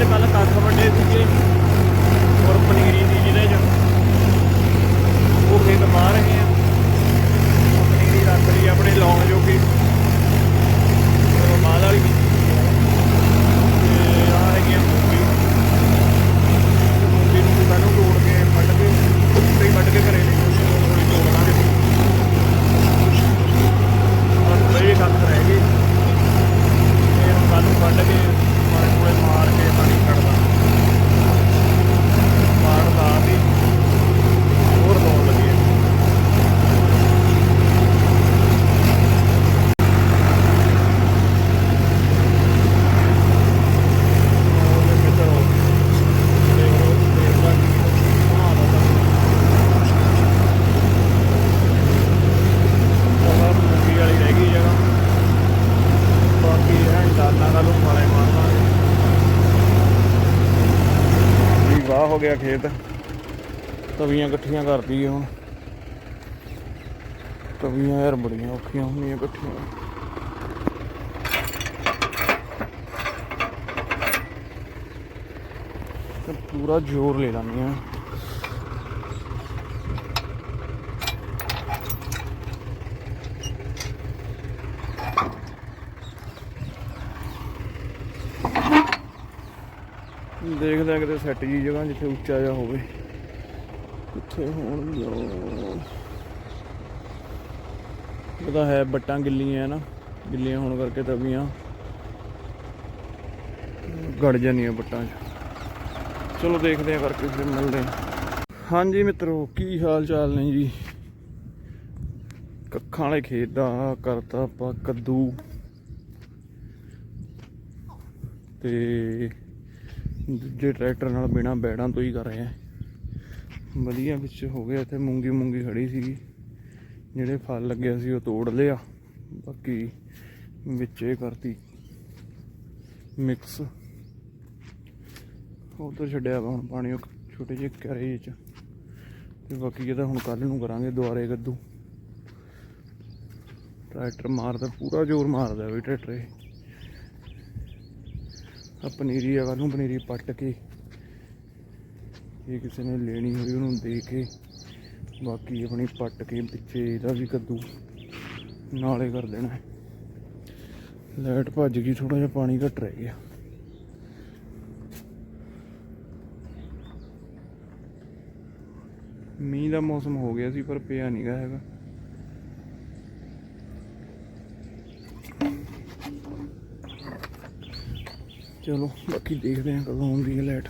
ਚ ਕੱਲ ਕੱਖ ਵੱਡੇ ਸੀਗੇ ਔਰ ਪਨੀਰੀ ਦੀ ਜਿਹਦੇ ਚ। ਉਹ ਖੇਤ ਮਾਰ ਰਹੇ ਆ ਉਹ ਪਨੀਰੀ ਰੱਖ ਲਈ ਆਪਣੇ ਲਾਉਣ ਜੋਗੀ ਉਹ ਮਾਲ ਵਾਲੀ ਬੀਜੀ ਤੇ ਆ ਹੈਗੀ ਆ ਮੂੰਗੀ ਮੂੰਗੀ ਨੂੰ ਸਾਨੂੰ ਤੋੜ ਕੇ ਵੱਢ ਕੇ ਉੱਤੇ ਹੀ ਵੱਢ ਕੇ ਘਰੇ ਲੈ ਜਾਂਦੇ ਹਾਂ ਥੋੜੀ ਤੋੜ ਲਾਂਗੇ ਔਰ ਥੋੜੇ ਕੱਖ ਰਹਿ ਗਏ ਤੇ ਹੁਣ ਕੱਲ ਨੂੰ ਵੱਢ ਕੇ ਮਾਰੇ ਕੋਲੇ ਮਾਰ ਕੇ ਪਾਣੀ ਕੱਢਦਾ ਪਾੜ ਲਾ ਵੀ ਹੋਰ ਲਾਉਣ ਲੱਗੇ ਉਹਦੇ ਮਿੱਤਰੋ ਦੇਖੋ ਦੇਖਦਾ ਕੀ ਬਣਾਉਂਦਾ ਤਾਂ ਮੂੰਗੀ ਵਾਲੀ ਰਹਿ ਗਈ ਜਗ੍ਹਾ ਬਾਕੀ ਰਹਿਣ ਦਾਲਾਂ ਦਾ ਨੂੰ ਮਾਰੇ ਮਾਰਨਾ ਵੀ ਵਾਹ ਹੋ ਗਿਆ ਖੇਤ। ਤਵੀਆਂ ਇਕੱਠੀਆਂ ਕਰਦੀ ਹੈ ਹੁਣ। ਤਵੀਆਂ ਯਾਰ ਬੜੀਆਂ ਔਖੀਆਂ ਹੁੰਦੀਆਂ ਇਕੱਠੀਆਂ। ਪੂਰਾ ਜ਼ੋਰ ਲੈ ਲੈਂਦੀਆਂ ਦੇਖਦੇ ਆ ਕਿਤੇ ਸੈੱਟ ਜੀ ਜਗ੍ਹਾ ਜਿੱਥੇ ਉੱਚਾ ਜਿਹਾ ਹੋਵੇ। ਕਿੱਥੇ ਹੋਣਗੀਆਂ ਪਤਾ ਹੈ ਬੱਟਾਂ ਗਿੱਲੀਆਂ ਨਾ। ਗਿੱਲੀਆਂ ਹੋਣ ਕਰਕੇ ਤਵੀਆਂ ਗੜ ਜਾਂਦੀਆਂ ਬੱਟਾਂ 'ਚ। ਚਲੋ ਦੇਖਦੇ ਆ ਕਰਕੇ ਫਿਰ ਮਿਲਦੇ ਆ ਹਾਂਜੀ ਮਿੱਤਰੋ, ਕੀ ਹਾਲ ਚਾਲ ਨੇ ਜੀ? ਕੱਖਾਂ ਵਾਲੇ ਖੇਤ ਦਾ ਕਰਤਾ ਆਪਾਂ ਕੱਦੂ। ਤੇ ਦੂਜੇ ਟਰੈਕਟਰ ਨਾਲ ਬਿਨਾ ਬੈੜਾਂ ਤੋਂ ਹੀ ਕਰ ਰਹੇ ਆ। ਵਧੀਆ ਵਿੱਚ ਹੋ ਗਿਆ, ਇੱਥੇ ਮੂੰਗੀ ਮੂੰਗੀ ਖੜੀ ਸੀਗੀ। ਜਿਹੜੇ ਫਲ ਲੱਗਿਆ ਸੀ ਉਹ ਤੋੜ ਲਿਆ। ਬਾਕੀ ਵਿੱਚ ਇਹ ਕਰਤੀ ਮਿਕਸ। ਉਧਰ ਛੱਡਿਆ ਵਾ ਹੁਣ ਪਾਣੀ, ਉਹ ਛੋਟੇ ਜਿਹੇ ਕਰੇ ਚ ਤੇ ਬਾਕੀ ਇਹਦਾ ਹੁਣ ਕੱਲ ਨੂੰ ਕਰਾਂਗੇ ਦੁਆਰੇ ਕੱਦੂ ਟਰੈਕਟਰ ਮਾਰਦਾ, ਪੂਰਾ ਜ਼ੋਰ ਮਾਰਦਾ ਵੀ ਟਰੈਕਟਰ ਇਹ। ਆ ਪਨੀਰੀ ਆ ਕੱਲ ਨੂੰ ਪਨੀਰੀ ਪੱਟ ਕੇ। ਜੇ ਕਿਸੇ ਨੇ ਲੈਣੀ ਹੋਈ, ਉਹਨੂੰ ਦੇ ਕੇ ਬਾਕੀ ਆਪਣੀ ਪੱਟ ਕੇ ਪਿੱਛੇ ਇਹਦਾ ਵੀ ਕੱਦੂ ਨਾਲੇ ਕਰ ਦੇਣਾ। ਲਾਈਟ ਭੱਜ ਗਈ ਥੋੜਾ ਜਿਹਾ ਪਾਣੀ ਘਟ ਰਹਿ ਗਿਆ। ਮੀਂਹ ਦਾ ਮੌਸਮ ਹੋ ਗਿਆ ਸੀ, ਪਰ ਪਿਆ ਨਹੀਂਗਾ ਹੈਗਾ। ਚਲੋ ਬਾਕੀ ਦੇਖਦੇ ਹਾਂ ਕਦੋਂ ਆਉਂਦੀ ਹੈ ਲਾਈਟ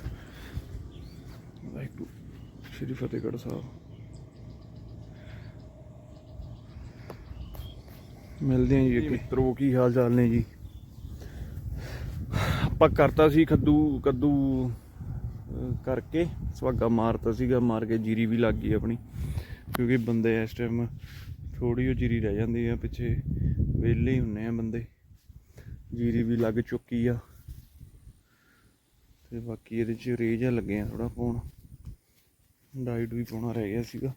ਵਾਹਿਗੁਰੂ ਸ਼੍ਰੀ ਫਤਿਹਗੜ੍ਹ ਸਾਹਿਬ। ਮਿਲਦੇ ਹਾਂ ਜੀ ਅੱਗੇ। ਮਿੱਤਰੋ ਕੀ ਹਾਲ ਚਾਲ ਨੇ ਜੀ? ਆਪਾਂ ਕਰਤਾ ਸੀ ਕੱਦੂ ਕੱਦੂ ਕਰਕੇ। ਸੁਹਾਗਾ ਮਾਰਤਾ ਸੀਗਾ ਮਾਰ ਕੇ ਜੀਰੀ ਵੀ ਲੱਗ ਗਈ ਆਪਣੀ। ਕਿਉਂਕਿ ਬੰਦੇ ਇਸ ਟਾਈਮ ਥੋੜੀ ਜਿਹੀ ਜੀਰੀ ਰਹਿ ਜਾਂਦੀ ਆ ਪਿੱਛੇ ਵਿਹਲੇ ਹੀ ਹੁੰਨੇ ਆ ਬੰਦੇ। ਜੀਰੀ ਵੀ ਲੱਗ ਚੁੱਕੀ ਆ। ਤੇ ਬਾਕੀ ਇਹਦੇ ਚ ਰੇਜ ਲੱਗਿਆ ਥੋੜਾ ਪਾਉਣ ਡਾਈਟ ਵੀ ਪਾਉਣਾ ਰਹਿ ਗਿਆ ਸੀਗਾ।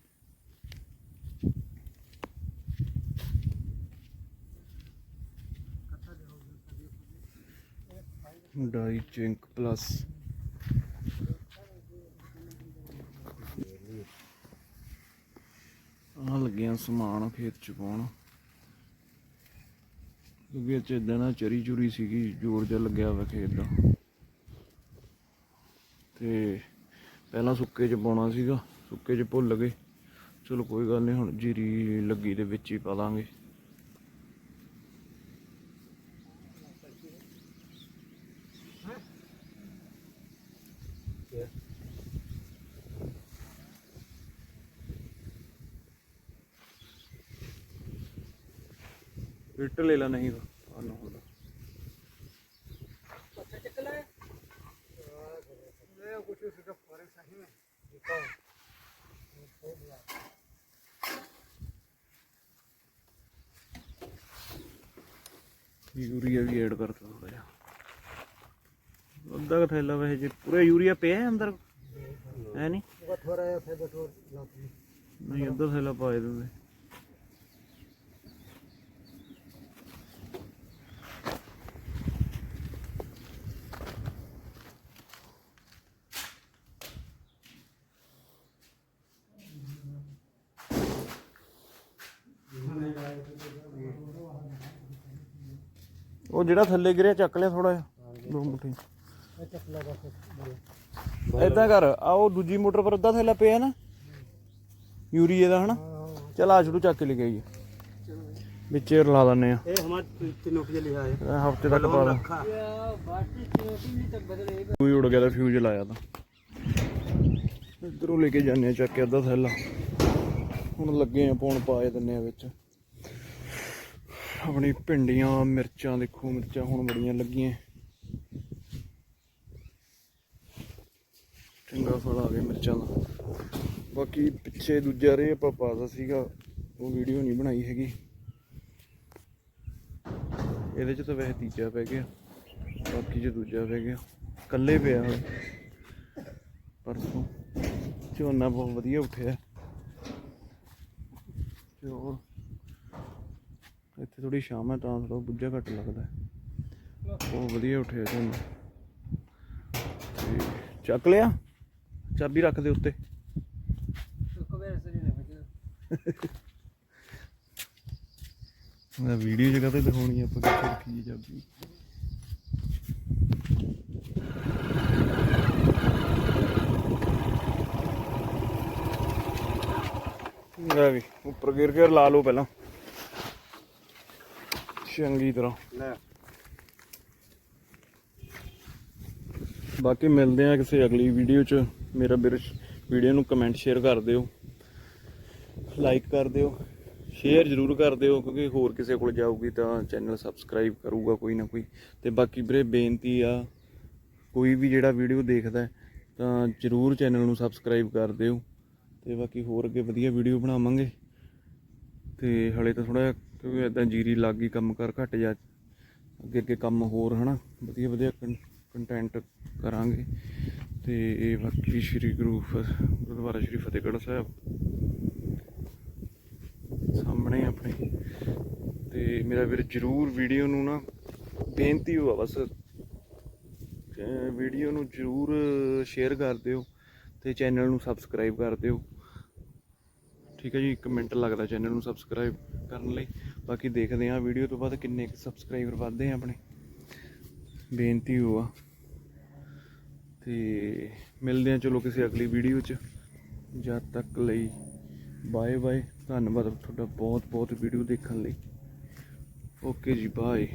ਡਾਈ ਚਿੰਕ ਪਲੱਸ ਆ ਲੱਗਿਆ ਸਮਾਨ ਖੇਤ ਚ ਪਾਉਣ। ਕਿਉਂਕਿ ਇਹ ਚ ਇਦਾਂ ਨਾ ਚਰੀ ਚੁਰੀ ਸੀਗੀ, ਜ਼ੋਰ ਜਿਹਾ ਲੱਗਿਆ ਵਾ ਖੇਤ ਦਾ। ਤੇ ਪਹਿਲਾਂ ਸੁੱਕੇ ਚ ਪਾਉਣਾ ਸੀਗਾ, ਸੁੱਕੇ ਚ ਭੁੱਲ ਗਏ। ਚਲੋ ਕੋਈ ਗੱਲ ਨਹੀਂ, ਹੁਣ ਜੀਰੀ ਲੱਗੀ ਦੇ ਵਿੱਚ ਹੀ ਪਾ ਦਾਂਗੇ ਇੱਟ ਲੈ ਲਾ ਨਹੀਂ ਤਾਂ। ਯੂਰੀਆ ਵੀ ਐਡ ਕਰਤਾ ਥੋੜਾ ਜਿਹਾ। ਅੱਧਾ ਥੈਲਾ ਵੈਸੇ ਜੇ ਪੂਰਾ ਯੂਰੀਆ ਪਿਆ ਹੈ ਅੰਦਰ? ਹੈ ਨਹੀਂ? ਨਹੀਂ ਅੱਧਾ ਥੈਲਾ ਪਾ ਦਿੰਦੇ। ਉਹ ਜਿਹੜਾ ਥੱਲੇ ਗਿਰਿਆ ਚੱਕ ਲਿਆ ਥੋੜਾ ਜਿਹਾ। ਦੋ ਮੁੱਠੀ ਇਹ ਚੱਕ ਲਾ ਬਸ ਏਦਾਂ ਕਰ ਆ ਉਹ ਦੂਜੀ ਮੋਟਰ ਪਰ ਅੱਧਾ ਥੈਲਾ ਪਿਆ ਨਾ। ਯੂਰੀਏ ਦਾ ਹਨਾ? ਚਲ ਆ ਛੜੂ ਚੱਕ ਕੇ ਲੈ ਗਈ ਵਿੱਚੇ ਰਲਾ ਦਿੰਨੇ ਆ। ਇਹ ਹਮਾਰੇ ਤਿੰਨੋਂ ਕੇ ਲਿਆ ਹੈ ਹਫ਼ਤੇ ਤੱਕ ਪਾ ਨਹੀਂ ਬਦਲੇ ਕੋਈ ਉੜ ਗਿਆ ਤਾਂ ਫਿਊਜ਼ ਲਾਇਆ ਤਾਂ। ਇਧਰੋਂ ਲੈ ਕੇ ਜਾਂਦੇ ਆ ਚੱਕ ਕੇ ਅੱਧਾ ਥੈਲਾ। ਹੁਣ ਲੱਗੇ ਆ ਪਾਉਣ ਪਾਏ ਦਿੰਨੇ ਆ ਵਿੱਚ। ਆਪਣੀ ਭਿੰਡੀਆਂ, ਮਿਰਚਾਂ, ਦੇਖੋ ਮਿਰਚਾਂ ਹੁਣ ਬੜੀਆਂ ਲੱਗੀਆਂ। ਚੰਗਾ ਫਲ ਆ ਗਿਆ ਮਿਰਚਾਂ ਦਾ। ਬਾਕੀ ਪਿੱਛੇ ਦੂਜਾ ਰੇ ਆਪਾਂ ਪਾਦਾ ਸੀਗਾ, ਉਹ ਵੀਡੀਓ ਨਹੀਂ ਬਣਾਈ ਹੈਗੀ। ਇਹਦੇ ਚ ਤਾਂ ਵੈਸੇ ਤੀਜਾ ਪੈ ਗਿਆ, ਬਾਕੀ ਜੇ ਦੂਜਾ ਪੈ ਗਿਆ। ਕੱਲੇ ਪਿਆ ਹੁਣ। ਪਰਸੋਂ। ਝੋਨਾ ਬਹੁਤ ਵਧੀਆ ਉੱਠਿਆ। ਤੇ ਹੋਰ? ਇੱਥੇ ਥੋੜੀ ਸ਼ਾਮ ਹੈ ਤਾਂ ਥੋੜਾ ਬੁੱਝਾ ਘੱਟ ਲੱਗਦਾ ਉਹ ਵਧੀਆ ਉੱਠਿਆ ਤੁਹਾਨੂੰ ਚੱਕ ਲਿਆ? ਚਾਬੀ ਰੱਖ ਦੇ ਉੱਤੇ। ਮੈਂ ਵੀਡੀਓ ਜਗ੍ਹਾ ਤੇ ਦਿਖਾਉਣੀ ਆਪਾਂ ਕਿੱਥੇ ਰੱਖੀ ਹੈ ਚਾਬੀ। ਲੈ ਵੀ, ਉੱਪਰ ਗਿਰ ਗਿਰ ਲਾ ਲਓ ਪਹਿਲਾਂ। ਚੰਗੀ ਤਰ੍ਹਾਂ। ਲੈ। ਬਾਕੀ ਮਿਲਦੇ ਆ ਕਿਸੇ ਅਗਲੀ ਵੀਡੀਓ 'ਚ। ਮੇਰਾ ਵੀਰ ਵੀਡੀਓ ਨੂੰ ਕਮੈਂਟ ਸ਼ੇਅਰ ਕਰ ਦਿਓ। ਲਾਈਕ ਕਰ ਦਿਓ। ਸ਼ੇਅਰ ਜ਼ਰੂਰ ਕਰ ਦਿਓ ਕਿਉਂਕਿ ਹੋਰ ਕਿਸੇ ਕੋਲ ਜਾਊਗੀ ਤਾਂ ਚੈਨਲ ਸਬਸਕ੍ਰਾਈਬ ਕਰੂਗਾ ਕੋਈ ਨਾ ਕੋਈ। ਤੇ ਬਾਕੀ ਵੀਰੇ ਬੇਨਤੀ ਆ ਕੋਈ ਵੀ ਜਿਹੜਾ ਵੀਡੀਓ ਦੇਖਦਾ ਤਾਂ ਜ਼ਰੂਰ ਚੈਨਲ ਨੂੰ ਸਬਸਕ੍ਰਾਈਬ ਕਰ ਦਿਓ। ਤੇ ਬਾਕੀ ਹੋਰ ਅੱਗੇ ਵਧੀਆ ਵੀਡੀਓ ਬਣਾਵਾਂਗੇ। ਤੇ ਹਲੇ ਤਾਂ ਥੋੜਾ ਕਿਉਂਕਿ ਇਦਾਂ ਜੀਰੀ ਲੱਗ ਗਈ, ਕੰਮ ਕਰ ਘਟ ਜਾ, ਅੱਗੇ ਅੱਗੇ ਕੰਮ ਹੋਰ ਹਨਾ, ਵਧੀਆ ਵਧੀਆ ਕੰਟੈਂਟ ਕਰਾਂਗੇ। ਤੇ ਇਹ ਬਾਕੀ ਸ਼੍ਰੀ ਗੁਰੂ ਫ- ਗੁਰਦੁਆਰਾ ਸ਼੍ਰੀ ਫਤਿਹਗੜ੍ਹ ਸਾਹਿਬ। ਸਾਹਮਣੇ ਆਪਣੇ। ਤੇ ਮੇਰਾ ਵੀਰ ਜਰੂਰ ਵੀਡੀਓ ਨੂੰ ਨਾ, ਬੇਨਤੀ ਹੋਆ ਬਸ ਵੀਡੀਓ ਨੂੰ ਜਰੂਰ ਸ਼ੇਅਰ ਕਰ ਦਿਓ ਤੇ ਚੈਨਲ ਨੂੰ ਸਬਸਕ੍ਰਾਈਬ ਕਰ ਦਿਓ। ਠੀਕ ਹੈ ਜੀ, ਇੱਕ ਮਿੰਟ ਲੱਗਦਾ ਚੈਨਲ ਨੂੰ ਸਬਸਕ੍ਰਾਈਬ ਕਰਨ ਲਈ। ਬਾਕੀ ਦੇਖਦੇ ਹਾਂ ਵੀਡੀਓ ਤੋਂ ਬਾਅਦ ਕਿੰਨੇ ਕੁ ਸਬਸਕ੍ਰਾਈਬਰ ਵੱਧਦੇ ਆ ਆਪਣੇ। ਬੇਨਤੀ ਹੋਆ ਤੇ ਮਿਲਦੇ ਹਾਂ ਚਲੋ ਕਿਸੇ ਅਗਲੀ ਵੀਡੀਓ 'ਚ। ਜਦ ਤੱਕ ਲਈ ਬਾਏ ਬਾਏ ਧੰਨਵਾਦ ਤੁਹਾਡਾ ਬਹੁਤ ਬਹੁਤ ਵੀਡੀਓ ਦੇਖਣ ਲਈ। ਓਕੇ ਜੀ ਬਾਏ